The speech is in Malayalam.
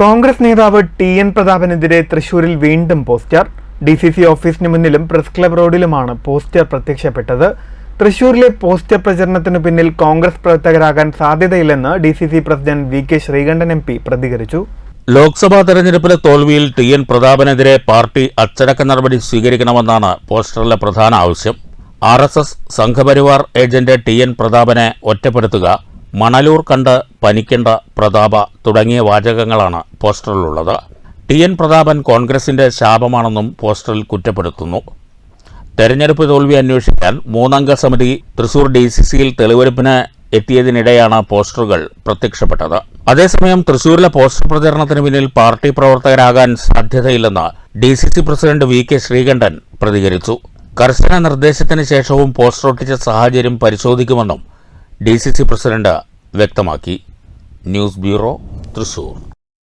കോൺഗ്രസ് നേതാവ് ടി എൻ പ്രതാപനെതിരെ തൃശൂരിൽ വീണ്ടും പോസ്റ്റർ. ഡി സി സി ഓഫീസിന് മുന്നിലും പ്രസ് ക്ലബ് റോഡിലുമാണ് പോസ്റ്റർ പ്രത്യക്ഷപ്പെട്ടത്. തൃശൂരിലെ പോസ്റ്റർ പ്രചരണത്തിനു പിന്നിൽ കോൺഗ്രസ് പ്രവർത്തകരാകാൻ സാധ്യതയില്ലെന്ന് D C C president V K Sreekandan M P പ്രതികരിച്ചു. ലോക്സഭാ തെരഞ്ഞെടുപ്പിലെ തോൽവിയിൽ ടി എൻ പ്രതാപനെതിരെ പാർട്ടി അച്ചടക്ക നടപടി സ്വീകരിക്കണമെന്നാണ് പോസ്റ്ററിലെ പ്രധാന ആവശ്യം. R S S Sangh Parivar agent T N പ്രതാപനെ ഒറ്റപ്പെടുത്തുക മണലൂർ കണ്ട് പനിക്കേണ്ട പ്രതാപ തുടങ്ങിയ വാചകങ്ങളാണ് പോസ്റ്ററിലുള്ളത്. ടി എൻ പ്രതാപൻ കോൺഗ്രസിന്റെ ശാപമാണെന്നും പോസ്റ്ററിൽ കുറ്റപ്പെടുത്തുന്നു. തെരഞ്ഞെടുപ്പ് തോൽവി അന്വേഷിക്കാൻ മൂന്നംഗ സമിതി തൃശൂർ ഡി സി സിയിൽ തെളിവെടുപ്പിന് എത്തിയതിനിടെയാണ് പോസ്റ്ററുകൾ പ്രത്യക്ഷപ്പെട്ടത്. അതേസമയം തൃശൂരിലെ പോസ്റ്റർ പ്രചരണത്തിന് പിന്നിൽ പാർട്ടി പ്രവർത്തകരാകാൻ സാധ്യതയില്ലെന്ന് D C C president V K Sreekandan പ്രതികരിച്ചു. കർശന നിർദ്ദേശത്തിന് ശേഷവും പോസ്റ്റർ ഒട്ടിച്ച സാഹചര്യം പരിശോധിക്കുമെന്നും ഡി സി സി പ്രസിഡന്റ് വ്യക്തമാക്കി. News bureau Thrissur.